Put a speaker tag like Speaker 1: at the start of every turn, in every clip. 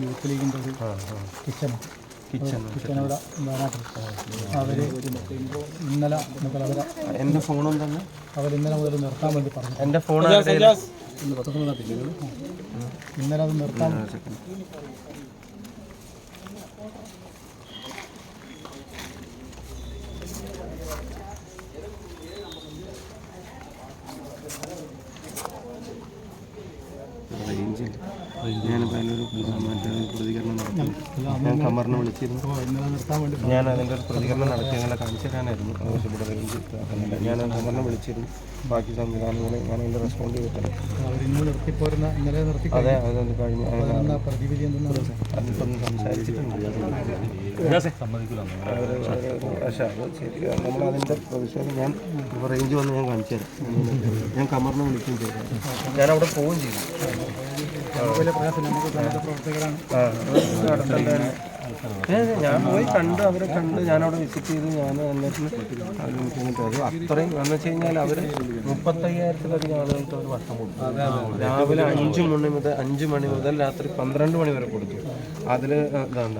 Speaker 1: Youth ലീഗിന്റെ ഒരു kitchen അവർ ഇന്നലെ മുതൽ
Speaker 2: എന്റെ ഫോണും തന്നെ
Speaker 1: അവർ ഇന്നലെ മുതൽ നിർത്താൻ വേണ്ടി പറഞ്ഞു.
Speaker 2: എന്റെ ഫോൺ
Speaker 1: ഇന്നലെ അത് നിർത്താൻ
Speaker 2: റേഞ്ച് ഞാനിപ്പോൾ അതിനൊരു മറ്റേ പ്രതികരണം നടത്തി. ഞാൻ കമറിനെ വിളിച്ചിരുന്നു. അതിന്റെ ഒരു പ്രതികരണം നടത്തി അങ്ങനെ കാണിച്ചു തരാനായിരുന്നു. ആവശ്യപ്പെട്ട റേഞ്ച് ഞാൻ കമറിനെ വിളിച്ചിരുന്നു. ബാക്കി സംവിധാനങ്ങളെ ഞാൻ അതിന്റെ റെസ്പോണ്ട് ചെയ്തിട്ടുണ്ട്.
Speaker 1: നിർത്തി
Speaker 2: അതെ അതൊന്ന് കഴിഞ്ഞ്. അതിപ്പം സംസാരിച്ചിട്ടുണ്ട് പക്ഷേ അത് അതിന്റെ പ്രതിഷേധം ഞാൻ ഇപ്പോൾ റേഞ്ച് വന്ന് ഞാൻ കാണിച്ചു തരാം. ഞാൻ കമറിനെ വിളിക്കുകയും ചെയ്തു. ഞാൻ അവിടെ പോവുകയും ചെയ്തു. ഞാൻ പോയി കണ്ട് അവരെ കണ്ട് ഞാനവിടെ വിസിറ്റ് ചെയ്ത്. ഞാൻ ഇങ്ങോട്ട് അത് അത്രയും എന്ന് വെച്ച് കഴിഞ്ഞാൽ അവർ മുപ്പത്തയ്യായിരത്തിലധികം ആളുകൾക്ക് അവർ ഭക്ഷണം കൊടുത്തു. രാവിലെ അഞ്ച് മണി മുതൽ അഞ്ച് മണി മുതൽ രാത്രി പന്ത്രണ്ട് മണി വരെ കൊടുത്തു. അതിൽ ഇതാണ്ട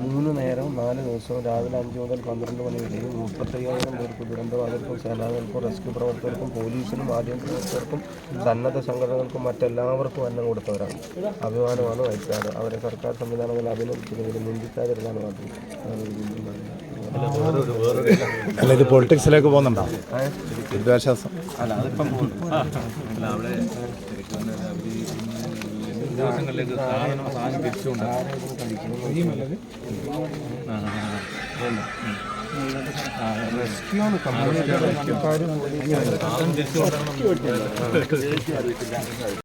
Speaker 2: മൂന്ന് നേരം നാല് ദിവസവും രാവിലെ അഞ്ച് മുതൽ പന്ത്രണ്ട് മണി വരെയും മുപ്പത്തയ്യായിരം പേർക്ക് ദുരന്തബാധിതർക്കും സേനാകൾക്കും റെസ്ക്യൂ പ്രവർത്തകർക്കും പോലീസിനും ആദ്യം പ്രവർത്തകർക്കും സന്നദ്ധ സംഘടനകൾക്കും മറ്റെല്ലാവർക്കും അന്നം കൊടുത്തവരാണ്. അഭിമാനമാണ് വൈകാട് അവരെ സർക്കാർ സംവിധാനങ്ങൾ അഭിനന്ദിക്കുന്നതിന് നിന്ദിക്കാതിരുന്നാണ് മാത്രം
Speaker 3: അല്ല ഇത് പൊളിറ്റിക്സിലേക്ക് പോകുന്നുണ്ടോ? ദുരിതാശ്വാസം.
Speaker 2: അല്ല അതിപ്പം പോകുന്നു.
Speaker 4: ദിവസങ്ങളിലേക്ക് സാധനം സാധനം തിരിച്ചുകൊണ്ട് സാധനം തിരിച്ചു കൊണ്ടുവരണം